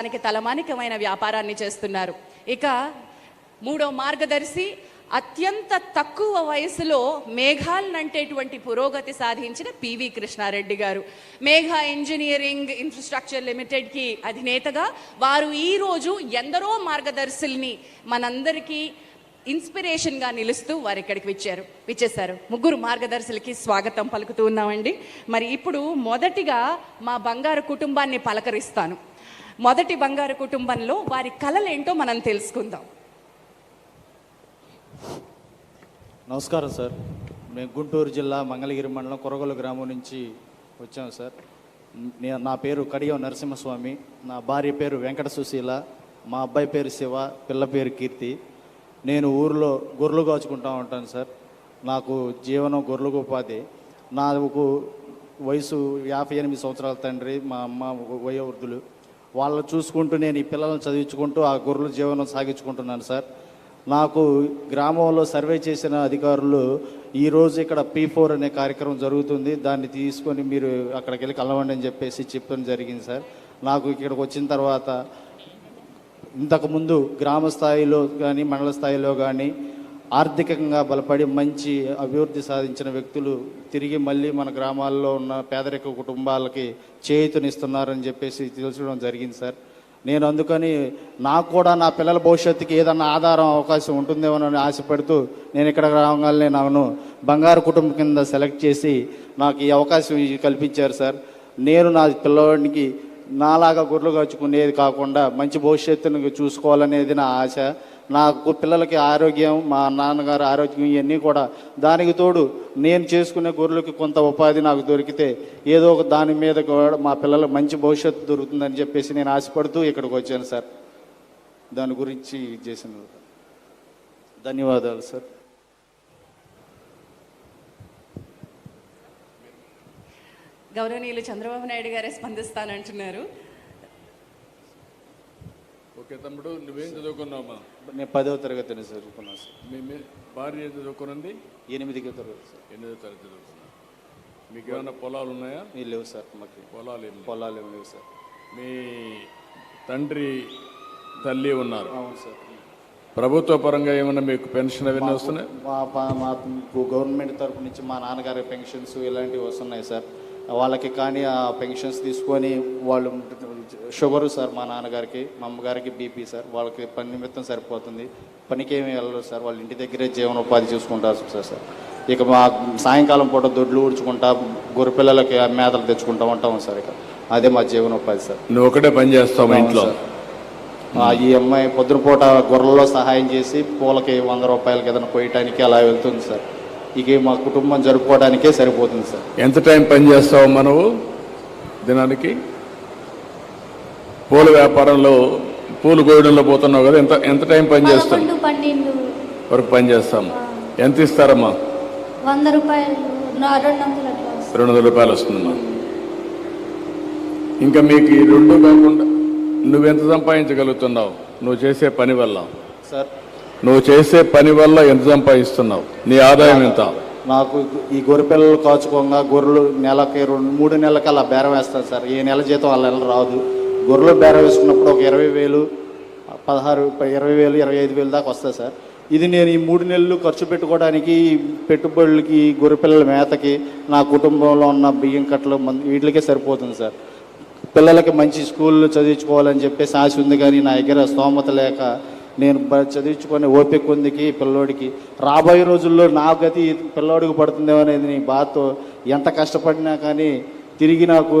దానికి తలమానికమైన వ్యాపారాన్ని చేస్తున్నారు. ఇక మూడో మార్గదర్శి అత్యంత తక్కువ వయసులో మేఘాలనంటేటువంటి పురోగతి సాధించిన పివి కృష్ణారెడ్డి గారు. మేఘా ఇంజనీరింగ్ ఇన్ఫ్రాస్ట్రక్చర్ లిమిటెడ్కి అధినేతగా వారు ఈరోజు ఎందరో మార్గదర్శుల్ని మనందరికీ ఇన్స్పిరేషన్గా నిలుస్తూ వారు ఇక్కడికి విచ్చారు విచ్చేశారు. ముగ్గురు మార్గదర్శులకి స్వాగతం పలుకుతూ ఉన్నామండి. మరి ఇప్పుడు మొదటిగా మా బంగారు కుటుంబాన్ని పలకరిస్తాను. మొదటి బంగారు కుటుంబంలో వారి కళలేంటో మనం తెలుసుకుందాం. నమస్కారం సార్. మేము గుంటూరు జిల్లా మంగళగిరి మండలం కొరగొల గ్రామం నుంచి వచ్చాము సార్. నా పేరు కడియం నరసింహస్వామి. నా భార్య పేరు వెంకట సుశీల. మా అబ్బాయి పేరు శివ పిల్ల పేరు కీర్తి. నేను ఊరిలో గొర్రెలు కాచుకుంటా ఉంటాను సార్. నాకు జీవనం గొర్రెలకు ఉపాధి. నాకు వయసు యాభై ఎనిమిది సంవత్సరాల తండ్రి మా అమ్మ వయోవృద్ధులు. వాళ్ళని చూసుకుంటూ నేను ఈ పిల్లలను చదివించుకుంటూ ఆ గొర్రెల జీవనం సాగించుకుంటున్నాను సార్. నాకు గ్రామంలో సర్వే చేసిన అధికారులు ఈరోజు ఇక్కడ పీ ఫోర్ అనే కార్యక్రమం జరుగుతుంది. దాన్ని తీసుకొని మీరు అక్కడికి వెళ్ళి కలవండి అని చెప్పేసి చెప్పడం జరిగింది సార్. నాకు ఇక్కడికి వచ్చిన తర్వాత ఇంతకుముందు గ్రామ స్థాయిలో కానీ మండల స్థాయిలో కానీ ఆర్థికంగా బలపడి మంచి అభివృద్ధి సాధించిన వ్యక్తులు తిరిగి మళ్ళీ మన గ్రామాల్లో ఉన్న పేదరిక కుటుంబాలకి చేయుతనిస్తున్నారని చెప్పేసి తెలుసుకోవడం జరిగింది సార్. నేను అందుకని నాకు కూడా నా పిల్లల భవిష్యత్తుకి ఏదన్నా ఆధారం అవకాశం ఉంటుందేమోనని ఆశపడుతూ నేను ఇక్కడ రాగానే నన్ను బంగారు కుటుంబం కింద సెలెక్ట్ చేసి నాకు ఈ అవకాశం కల్పించారు సార్. నేను నా పిల్లవాడికి నాలాగా గుర్రు కచ్చుకునేది కాకుండా మంచి భవిష్యత్తును చూసుకోవాలనేది నా ఆశ. నాకు పిల్లలకి ఆరోగ్యం మా నాన్నగారు ఆరోగ్యం ఇవన్నీ కూడా దానికి తోడు నేను చేసుకునే గొర్రెలకి కొంత ఉపాధి నాకు దొరికితే ఏదో ఒక దాని మీద కూడా మా పిల్లలకు మంచి భవిష్యత్తు దొరుకుతుందని చెప్పేసి నేను ఆశపడుతూ ఇక్కడికి వచ్చాను సార్. దాని గురించి ఇది చేసిన ధన్యవాదాలు సార్. గౌరవనీయులు చంద్రబాబు నాయుడు గారే స్పందిస్తానంటున్నారు. ఓకే తమ్ముడు నువ్వేం చదువుకున్నావమ్మా నేను పదవ తరగతిని చదువుకున్నాను సార్. మీ మీ భార్య చదువుకున్నది ఎనిమిదికి తరగతి సార్. ఎనిమిదో తరగతి చదువుకున్నా. మీకు ఏమైనా పొలాలు ఉన్నాయా? లేవు సార్ మాకు. పొలాలు ఏమి. పొలాలు ఏమి లేవు సార్. మీ తండ్రి తల్లి ఉన్నారు. అవును సార్. ప్రభుత్వ పరంగా ఏమైనా మీకు పెన్షన్ అవన్నీ వస్తున్నాయి? మా గవర్నమెంట్ తరపు నుంచి మా నాన్నగారి పెన్షన్స్ ఇలాంటివి వస్తున్నాయి సార్. వాళ్ళకి కానీ ఆ పెన్షన్స్ తీసుకొని వాళ్ళు షుగరు సార్ మా నాన్నగారికి మా అమ్మగారికి బీపీ సార్ వాళ్ళకి పని నిమిత్తం సరిపోతుంది. పనికి ఏమి వెళ్ళరు సార్ వాళ్ళ ఇంటి దగ్గరే జీవనోపాధి చూసుకుంటారు సార్ సార్. ఇక మా సాయంకాలం పూట దొడ్లు ఊడ్చుకుంటా గొర్రె పిల్లలకి మేతలు తెచ్చుకుంటా ఉంటాం సార్ ఇక. అదే మా జీవనోపాధి సార్. నువ్వు ఒకటే పని చేస్తావు ఇంట్లో? ఈ అమ్మాయి పొద్దునపూట గొర్రెల్లో సహాయం చేసి పూలకి వంద రూపాయలకి ఏదైనా కొయ్యటానికి అలా వెళ్తుంది సార్. ఇక మా కుటుంబం జరుపుకోవడానికే సరిపోతుంది సార్. ఎంత టైం పని నువ్వు దినానికి? పూల వ్యాపారంలో పూలు కోయడంలో పోతున్నావు కదా ఎంత ఎంత టైం పని చేస్తావు? పన్నెండు. వరకు పని చేస్తాం. ఎంత ఇస్తారమ్మా? వంద రూపాయలు. రెండు వందల రూపాయలు వస్తుందమ్మా. ఇంకా మీకు ఈ రెండు కాకుండా నువ్వెంత సంపాదించగలుగుతున్నావు? నువ్వు చేసే పని వల్ల. సార్ నువ్వు చేసే పని వల్ల ఎంత సంపాదిస్తున్నావు? నీ ఆదాయం ఎంత? నాకు ఈ గొర్రె పిల్లలు కాచుకోగా గొర్రెలు నెలకి రెండు మూడు నెలలకి అలా బేరం వేస్తాను సార్. ఏ నెల జీతం వాళ్ళ నెల రాదు. గొర్రెలు బేరం వేసుకున్నప్పుడు ఒక ఇరవై వేలు పదహారు ఇరవై వేలు ఇరవై ఐదు వేలు దాకా వస్తుంది సార్. ఇది నేను ఈ మూడు నెలలు ఖర్చు పెట్టుకోవడానికి పెట్టుబడులకి గొర్రె పిల్లల మేతకి నా కుటుంబంలో ఉన్న బియ్యం కట్టలు వీటికే సరిపోతుంది సార్. పిల్లలకి మంచి స్కూల్లో చదివించుకోవాలని చెప్పేసి ఆశ ఉంది కానీ నా దగ్గర స్తోమత లేక నేను బ- చదివించుకునే ఓపిక ఉందికి పిల్లోడికి. రాబోయే రోజుల్లో నా గతి పిల్లోడికి పడుతుందేమో అనేది నీ బాధతో ఎంత కష్టపడినా కానీ తిరిగి నాకు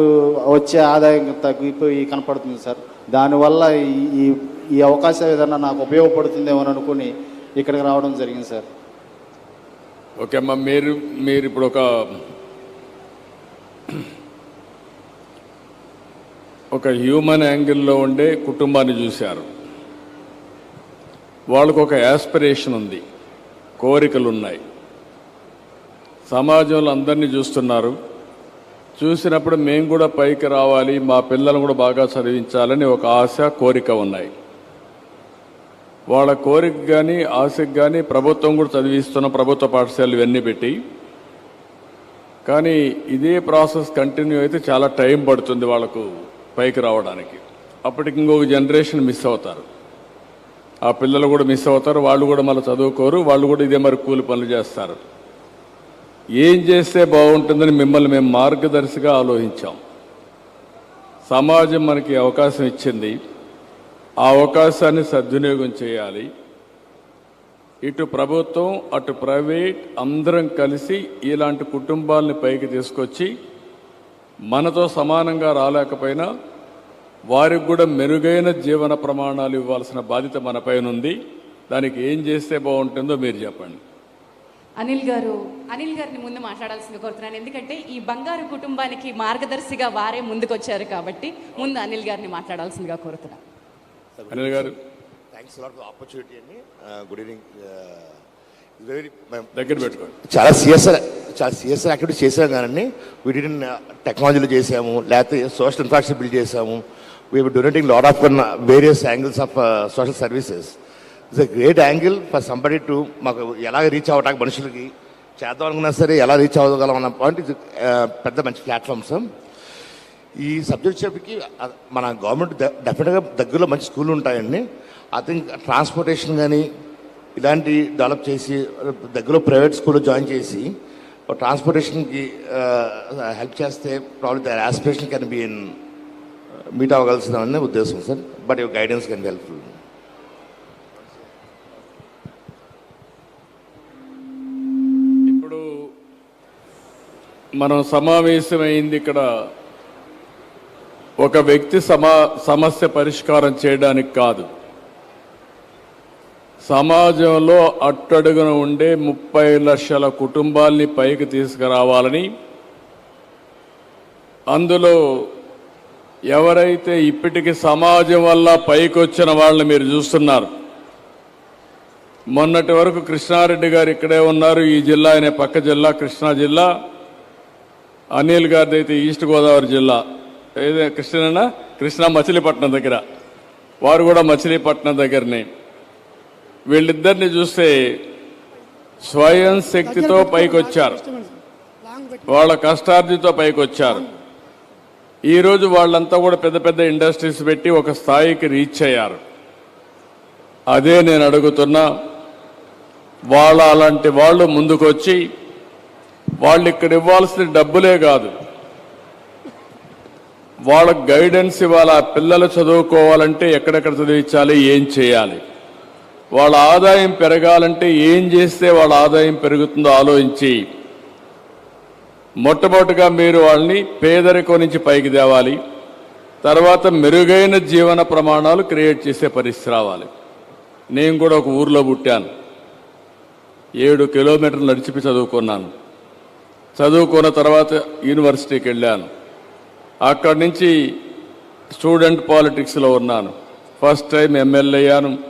వచ్చే ఆదాయం తగ్గిపోయి కనపడుతుంది సార్. దానివల్ల ఈ ఈ- ఈ అవకాశం ఏదన్నా నాకు ఉపయోగపడుతుందేమో అని అనుకుని ఇక్కడికి రావడం జరిగింది సార్. ఓకే అమ్మా మీరు మీరు ఇప్పుడు ఒక ఒక హ్యూమన్ యాంగిల్లో ఉండే కుటుంబాన్ని చూశారు. వాళ్ళకు ఒక యాస్పిరేషన్ ఉంది. కోరికలు ఉన్నాయి సమాజంలో అందరినీ చూస్తున్నారు. చూసినప్పుడు మేము కూడా పైకి రావాలి మా పిల్లలను కూడా బాగా చదివించాలని ఒక ఆశ కోరిక ఉన్నాయి. వాళ్ళ కోరిక కానీ ఆశకు కానీ ప్రభుత్వం కూడా చదివిస్తున్న ప్రభుత్వ పాఠశాలలు ఇవన్నీ పెట్టి. కానీ ఇదే ప్రాసెస్ కంటిన్యూ అయితే చాలా టైం పడుతుంది వాళ్ళకు పైకి రావడానికి. అప్పటికి ఇంకొక జనరేషన్ మిస్ అవుతారు. ఆ పిల్లలు కూడా మిస్ అవుతారు వాళ్ళు కూడా మళ్ళీ చదువుకోరు వాళ్ళు కూడా ఇదే మరి కూలి పనులు చేస్తారు. ఏం చేస్తే బాగుంటుందని మిమ్మల్ని మేము మార్గదర్శిగా ఆలోచించాం. సమాజం మనకి అవకాశం ఇచ్చింది. ఆ అవకాశాన్ని సద్వినియోగం చేయాలి. ఇటు ప్రభుత్వం అటు ప్రైవేట్ అందరం కలిసి ఇలాంటి కుటుంబాలని పైకి తీసుకొచ్చి మనతో సమానంగా రాలేకపోయినా వారికి కూడా మెరుగైన జీవన ప్రమాణాలు ఇవ్వాల్సిన బాధ్యత మన పైన ఉంది. దానికి ఏం చేస్తే బాగుంటుందో మీరు చెప్పండి. అనిల్ గారు అనిల్ గారిని ముందు మాట్లాడాల్సింది కోరుతున్నాను. ఎందుకంటే ఈ బంగారు కుటుంబానికి మార్గదర్శిగా వారే ముందుకొచ్చారు కాబట్టి ముందు అనిల్ గారిని మాట్లాడాల్సిందిగా కోరుతున్నాను అనిల్ గారు. థ్యాంక్స్ ఫర్ ఆపర్చునిటీ అండి గుడ్ ఈవినింగ్ వెరీ దగ్గర పెట్టుకోండి. చాలా సిఎస్ఆర్ చాలా సిఎస్ఆర్ యాక్టివిటీ చేసాం కానీ వీటిని టెక్నాలజీలో చేసాము లేకపోతే సోషల్ ఇన్ఫ్రాస్ట్రక్చర్ బిల్డ్ చేసాము we donating lot of various angles of social services it's a great angle for somebody to మాకు ఎలా రీచ్ అవ్వటానికి మనుషులకి చేద్దాం అనుకున్నా సరే ఎలా రీచ్ అవ్వగలం అన్న పాయింట్ ఇది uh, పెద్ద మంచి ప్లాట్ఫామ్స్ ఈ సబ్జెక్ట్ చెప్పికి మన గవర్నమెంట్ డెఫినెట్గా దగ్గరలో మంచి స్కూల్ ఉంటాయండి. ఐ థింక్ ట్రాన్స్పోర్టేషన్ కానీ ఇలాంటి డెవలప్ చేసి దగ్గరలో ప్రైవేట్ స్కూల్లో జాయిన్ చేసి ట్రాన్స్పోర్టేషన్కి హెల్ప్ చేస్తే problem their aspiration can be in meet అవ్వగలసిన ఉద్దేశం sir but your guidance can be helpful ఇప్పుడు మనం సమావేశమైంది ఇక్కడ ఒక వ్యక్తి సమా సమస్య పరిష్కారం చేయడానికి కాదు. సమాజంలో అట్టడుగున ఉండే ముప్పై లక్షల కుటుంబాల్ని పైకి తీసుకురావాలని అందులో ఎవరైతే ఇప్పటికి సమాజం వల్ల పైకి వచ్చిన వాళ్ళని మీరు చూస్తున్నారు మొన్నటి వరకు కృష్ణారెడ్డి గారు ఇక్కడే ఉన్నారు ఈ జిల్లా అనే పక్క జిల్లా కృష్ణా జిల్లా అనిల్ గారిది అయితే ఈస్ట్ గోదావరి జిల్లా ఏదే కృష్ణనా? కృష్ణా మచిలీపట్నం దగ్గర వారు కూడా మచిలీపట్నం దగ్గరనే. వీళ్ళిద్దరిని చూస్తే స్వయం శక్తితో పైకొచ్చారు. వాళ్ళ కష్టార్జితో పైకొచ్చారు. ఈరోజు వాళ్ళంతా కూడా పెద్ద పెద్ద ఇండస్ట్రీస్ పెట్టి ఒక స్థాయికి రీచ్ అయ్యారు. అదే నేను అడుగుతున్నా వాళ్ళ అలాంటి వాళ్ళు ముందుకొచ్చి వాళ్ళు ఇక్కడ ఇవ్వాల్సిన డబ్బులే కాదు. వాళ్ళ గైడెన్స్ ఇవ్వాలి? పిల్లలు చదువుకోవాలంటే ఎక్కడెక్కడ చదివించాలి? ఏం చేయాలి? వాళ్ళ ఆదాయం పెరగాలంటే ఏం చేస్తే వాళ్ళ ఆదాయం పెరుగుతుందో ఆలోచించి మొట్టమొదటిగా మీరు వాళ్ళని పేదరికం నుంచి పైకి తేవాలి. తర్వాత మెరుగైన జీవన ప్రమాణాలు క్రియేట్ చేసే పరిస్థితి రావాలి. నేను కూడా ఒక ఊర్లో పుట్టాను. ఏడు కిలోమీటర్లు నడిచిపి చదువుకున్నాను. చదువుకున్న తర్వాత యూనివర్సిటీకి వెళ్ళాను. అక్కడి నుంచి స్టూడెంట్ పాలిటిక్స్లో ఉన్నాను. ఫస్ట్ టైం ఎమ్మెల్యే అయ్యాను.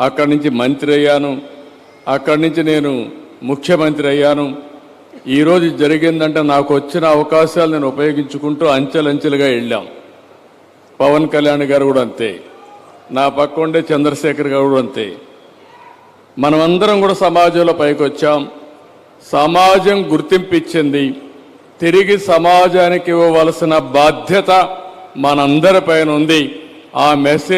అక్కడి నుంచి మంత్రి అయ్యాను. అక్కడి నుంచి నేను ముఖ్యమంత్రి అయ్యాను. ఈరోజు జరిగిందంటే నాకు వచ్చిన అవకాశాలు నేను ఉపయోగించుకుంటూ అంచెలంచెలుగా వెళ్ళాం. పవన్ కళ్యాణ్ గారు కూడా అంతే. నా పక్క ఉండే చంద్రశేఖర్ గారు కూడా అంతే. మనమందరం కూడా సమాజంలో పైకి వచ్చాం సమాజం గుర్తింపు ఇచ్చింది తిరిగి సమాజానికి ఇవ్వవలసిన బాధ్యత మనందరిపైన ఉంది. ఆ మెసేజ్